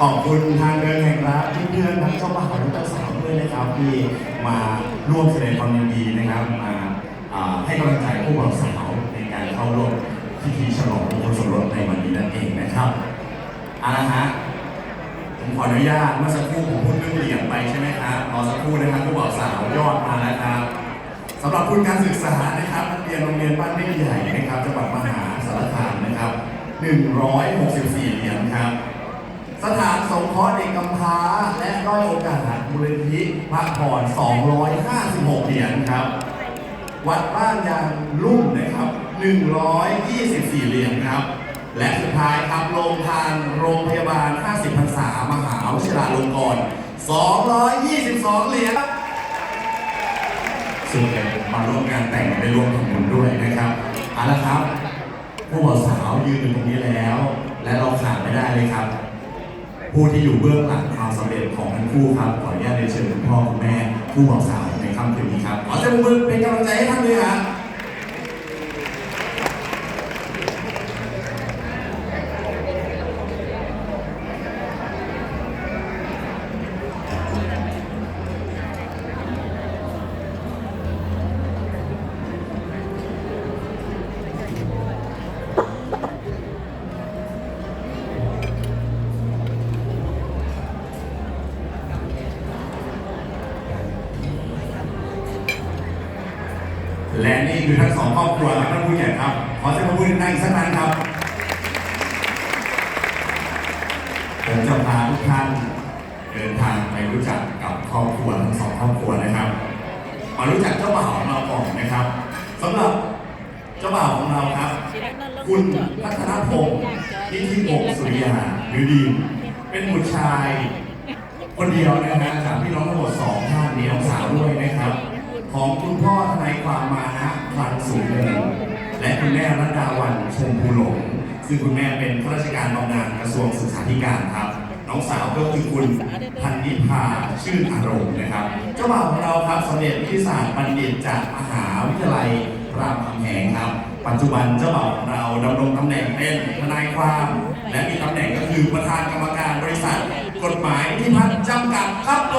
ขอบคุณทางเดินแห่งรักที่เพื่อนทั้งเจ้าบ่าวและเจ้าสาวด้วยนะครับที่มาร่วมแสดงความยินดีนะครับมาอ่าให้กำลังใจผู้บ่าวสาวในการเข้าร่วมพิธีฉลองมงคลสมรสในวันนี้นั่นเองนะครับเอาละฮะผมขออนุญาตเมื่อสักครู่ผมพูดเรื่องเหรียญไปใช่ไหมครับรอสักครู่นะครับผู้บ่าวสาวยอดมาแล้วครับสำหรับทุนการศึกษานะครับนักเรียนโรงเรียนบ้านไม่ใหญ่นะครับจังหวัดมหาสารคามนะครับ 164 เหรียญครับ สถานสงเคราะห์เด็กกำพร้า และด้อยโอกาสมูลนิธิพระพร256 เหรียญครับ วัดบ้านยางลุ่มนะครับ 124 เหรียญครับ และสุดท้ายครับโรงทานโรงพยาบาล 50พรรษามหาวชิราลงกรณ์222 เหรียญซึ่งเป็นมาร่วมงานแต่งได้ร่วมทำบุญด้วยนะครับเอาละครับ ผู้บ่าวสาวยืนอยู่ตรงนี้แล้ว และเราขาดไม่ได้เลยครับ ผู้ที่อยู่เบื้องหลังความสำเร็จของทั้งคู่ครับขออนุญาตเรียนเชิญคุณพ่อคุณแม่ผู้บ่าวสาวในค่ำคืนนี้ครับขอเสียงปรบมือเป็นกำลังใจให้ท่านด้วยครับ และนี่คือทั้งสองครอบครัวและท่านผู้ใหญ่ครับ ขอเสียงปรบมือดังๆอีกสักครั้งครับ ผมจะพาทุกท่านเดินทางไปรู้จักกับครอบครัวทั้งสองครอบครัวนะครับ มารู้จักเจ้าบ่าวของเราก่อนนะครับสำหรับเจ้าบ่าวของเราครับ คุณพัฒนพงศ์นิธิพงศ์สุริยาหรือดีมเป็นบุตรชาย คนเดียวนะฮะจากพี่น้องทั้งหมดสองท่านมีน้องสาวด้วยนะครับ ของคุณพ่อทนายความมานะพลันสูงเนินและคุณแม่รัตดาวันชมพูหลง ซึ่งคุณแม่เป็นข้าราชการบำนาญกระทรวงศึกษาธิการครับ น้องสาวก็คือคุณพันนิพาชื่นอารมณ์นะครับ เจ้าบ่าวของเราครับสำเร็จวิทยาศาสตร์บัณฑิตจากมหาวิทยาลัยรามคำแหงครับ ปัจจุบันเจ้าบ่าวของเราดำรงตำแหน่งเป็นทนายความ และมีตำแหน่งก็คือประธานกรรมการบริษัท กฎหมายที่พัฒน์จำกัดครับผ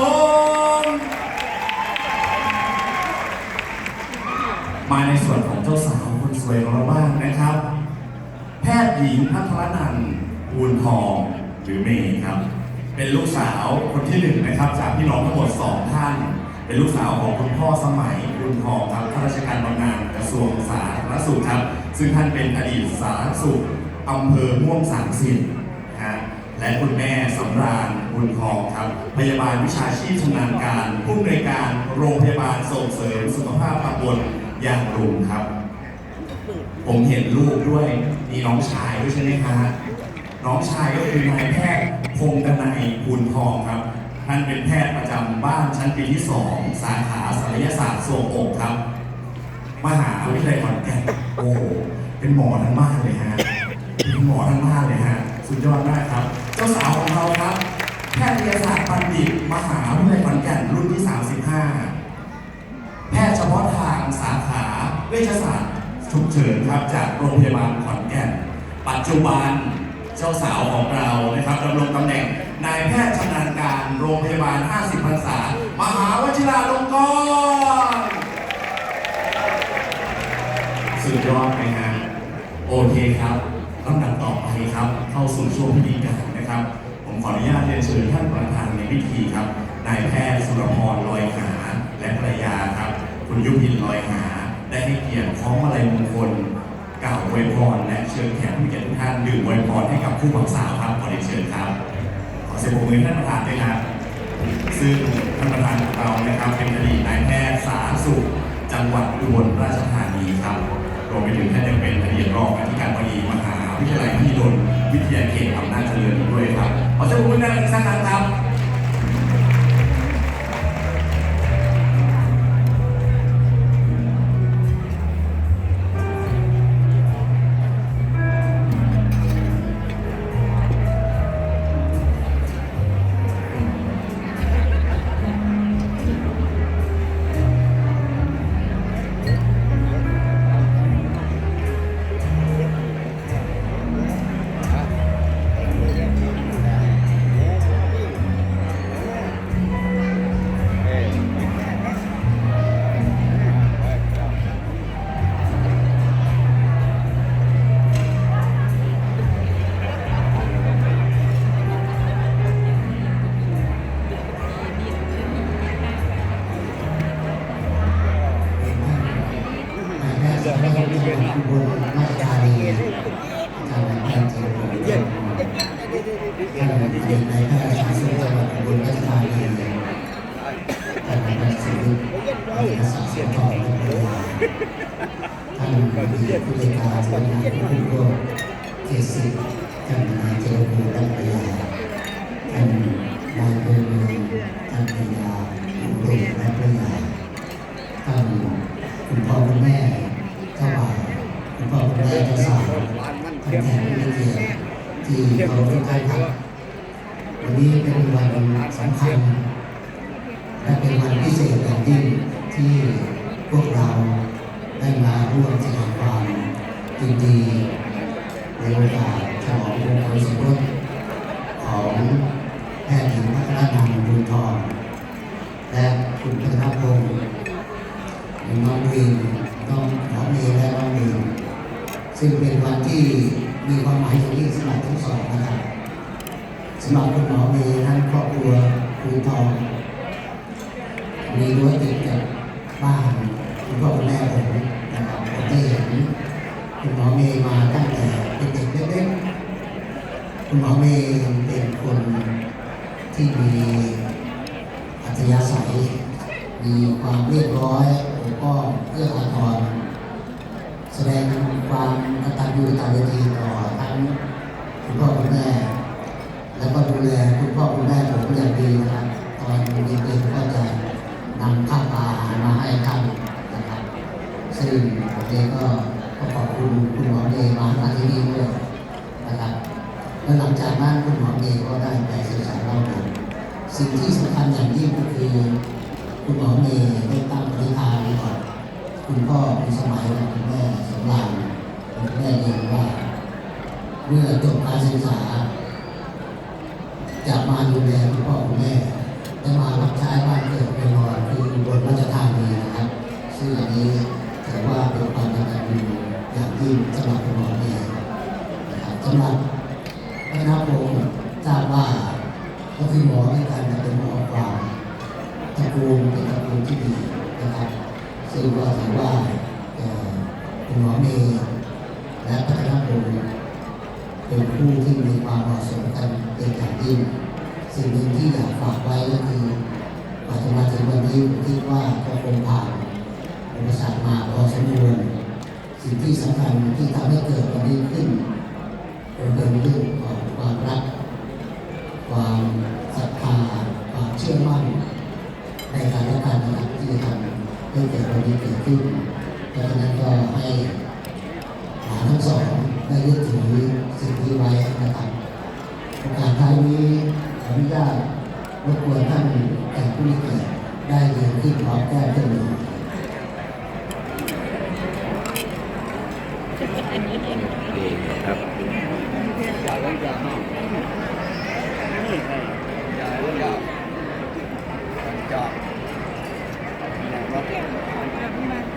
ม มาในส่วนของเจ้าสาวคนสวยของเราบ้างนะครับ แพทย์หญิงพัทรนันท์บูนทองหรือเมย์ครับ เป็นลูกสาวคนที่หนึ่งนะครับ จากพี่น้องทั้งหมดสองท่าน เป็นลูกสาวของคุณพ่อสมัยบุญทองครับข้าราชการบำนาญกระทรวงสาธารณสุขครับ ซึ่งท่านเป็นอดีตสาธารณสุขอำเภอม่วงสามสิบนะฮะและคุณแม่สำราญบุญทองครับ พยาบาลวิชาชีพชำนาญการ ผู้อำนวยการโรงพยาบาลส่งเสริมสุขภาพตำบล ยางรุงครับ ผมเห็นลูกด้วย มีน้องชายด้วยใช่ไหมคะน้องชายก็คือนายแพทย์พงษ์ดนัยภูลทองครับ ท่านเป็นแพทย์ประจำบ้านชั้นปีที่2สาขาศัลยศาสตร์ทรวงอกครับ มหาวิทยาลัยขอนแก่นโอ้โหเป็นหมอทั้งบ้านเลยฮะเป็นหมอทั้งบ้านเลยฮะสุดยอดมากครับ เจ้าสาวของเราครับ แพทยศาสตร์บัณฑิต มหาวิทยาลัยขอนแก่นรุ่นที่ 35 แพทย์เฉพาะทาง สาขาเวชศาสตร์ฉุกเฉินครับจากโรงพยาบาลขอนแก่น ปัจจุบันเจ้าสาวของเรานะครับดำรงตำแหน่งนายแพทย์ชำนาญการโรงพยาบาล 50พรรษามหาวชิราลงกรณ์สุดยอดไหมฮะโอเคครับลำดับต่อไปครับ เข้าสู่ช่วงพิธีการนะครับ ผมขออนุญาตเรียนเชิญท่านประธานในพิธีครับนายแพทย์สุรพรลอยหาและภรรยาครับ คุณยุพินลอยหา ได้ให้เกียรติคล้องมาลัยมงคลกล่าวอวยพรและเชิญแขกผู้มีเกียรติทุกท่านดื่มอวยพรให้กับคู่บ่าวสาวครับขอเรียนเชิญครับ ขอเสียงปรบมือท่านประธานด้วยครับซึ่งท่านประธานของเรานะครับ เป็นอดีตนายแพทย์สาธารณสุข จังหวัดอุบลราชธานีครับรวมไปถึงท่านยังเป็นอดีตรองอธิการบดีมหาวิทยาลัยมหิดลวิทยาเขตอำนาจเจริญด้วยครับขอเสียงปรบมือดังอีกสักครั้งครับ ผู้จัดการสำนักงานควบคุมโรคเขตสิบท่านนาเจริญภูและภรรยาท่านนายเบอร์เมืองท่านภรรยาอุดมและภรรยาท่านคุณพ่อคุณแม่เจ้าบ่าวคุณพ่อคุณแม่เจ้าสาวท่านแทนผู้เกียรติที่เขาทุกท่านครับวันนี้เป็นวันสำคัญและเป็นวันพิเศษอย่างยิ่งที่พวกเราได้มาร่วมแสดง ยินดีในโอกาสฉลองมงคลสมรสของแพทย์หญิงพัฒนานันท์บุญทองและคุณพัฒนพงศ์น้องวินน้องหมอเมย์และน้องวินซึ่งเป็นวันที่มีความหมายอย่างยิ่งสำหรับทั้งสองนะครับสำหรับคุณหมอเมย์นั้นครอบครัวคุณทองมีรั้วติดกับบ้านคุณพ่อคุณแม่ผมนะครับผมได้เห็น คุณหมอเมย์มาตั้งแต่เป็นเด็กเล็กๆคุณหมอเมย์เป็นคนที่มีอัธยาศัยมีความเรียบร้อยแล้วก็เอื้ออาทรแสดงความกตัญญูตาเวทีต่อทั้งคุณพ่อคุณแม่แล้วก็ดูแลคุณพ่อคุณแม่ผมอย่างดีนะครับตอนเด็กๆก็จะนำข้าวปลาหามาให้ท่านนะครับซึ่งผมเองก็ ขอบคุณคุณหมอเมย์มาณที่นี่ด้วยนะครับแล้วหลังจากนั้นคุณหมอเมย์ก็ได้ไปศึกษาเล่าเรียนสิ่งที่สำคัญอย่างยิ่งก็คือคุณหมอเมย์ได้ตั้งปณิธานไว้ก่อนคุณพ่อคุณสมัยและคุณแม่สำรานคุณแม่เรียนว่าเมื่อจบการศึกษา ระกูลเป็นตระกูลที่ดีนะครับซึ่งก็ถือว่าเอ่อคุณหมอเมย์และพัฒนาพงศ์เป็นผู้ที่มีความเหมาะสมกันเป็นอย่างยิ่งสิ่งหนึ่งที่อยากฝากไว้ก็คือกว่าจะมาถึงวันนี้ผมคิดว่าก็คงผ่านอุปสรรคมาพอสมควรสิ่งที่สำคัญที่ทำให้เกิด ขึ้นเพราะฉะนั้นก็ให้หาทั้งสองได้ยึดถือสิ่งนี้ไว้นะครับโอกาสท้ายนี้ขออนุญาตรบกวนท่านแขกผู้มีเกียรติได้ยืนขึ้นพร้อมแก้วเครื่องมือนี่ครับ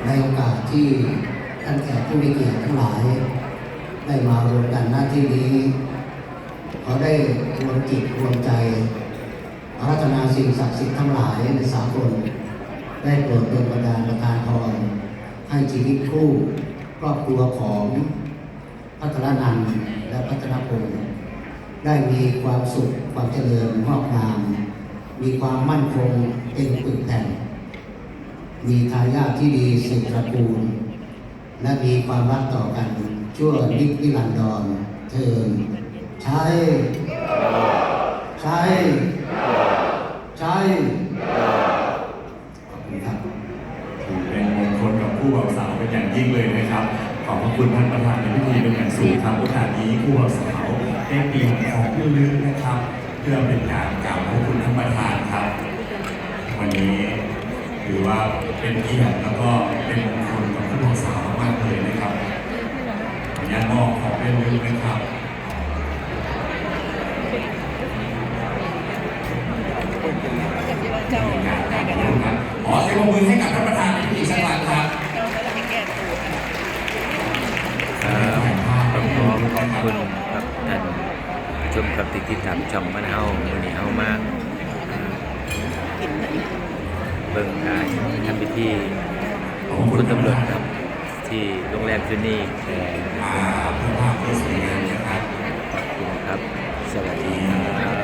ในโอกาส ที่ท่านแขกผู้มีเกียรติทั้งหลาย ได้มารวมกันหน้าที่นี้เขาได้รวมจิตรวมใจอารัธนาสิ่งศักดิ์สิทธิ์ทั้งหลายในสากลได้โปรดดลบันดาลประทานพรให้ชีวิตคู่ครอบครัวของพัฒนานันและพัฒนาพงศ์ได้มีความสุขความเจริญงอกงาม มีความมั่นคงเป็นปึกแผ่น มีทายาทที่ดีสืบตระกูล และมีความรักต่อกันชั่วนิจนิรันดรเทินใช้ใช้ใช้ขอบคุณครับถือเป็นมงคลกับผู้บ่าวสาวเป็นอย่างยิ่งเลยนะครับ ขอบพระคุณท่านประธานในพิธีเป็นอย่างสูงครับโอกาสนี้ผู้บ่าวสาวได้เตรียมของที่ระลึกนะครับ เพื่อเป็นการกล่าวขอบคุณท่านประธานครับ วันนี้ ถือว่าเป็นเกียรติแล้วก็เป็นมงคลกับผู้บ่าวสาวมากเลยนะครับขออนุญาตมอบของที่นะครับเจ้าได้กันแล้วครับขอเสียงปรบมือให้กับท่านประธานในพิธีสักครั้งครับขอบคุณครับท่านชมครับที่ติดตามช่องมันเฮาวันนี้เฮามา เบิ่งการทำพิธีของคุณตำรวจครับ ที่โรงแรมซูนี่แต่อ่าเพื่อภาพที่สวยงามนะครับขอบคุณครับ สวัสดีครับ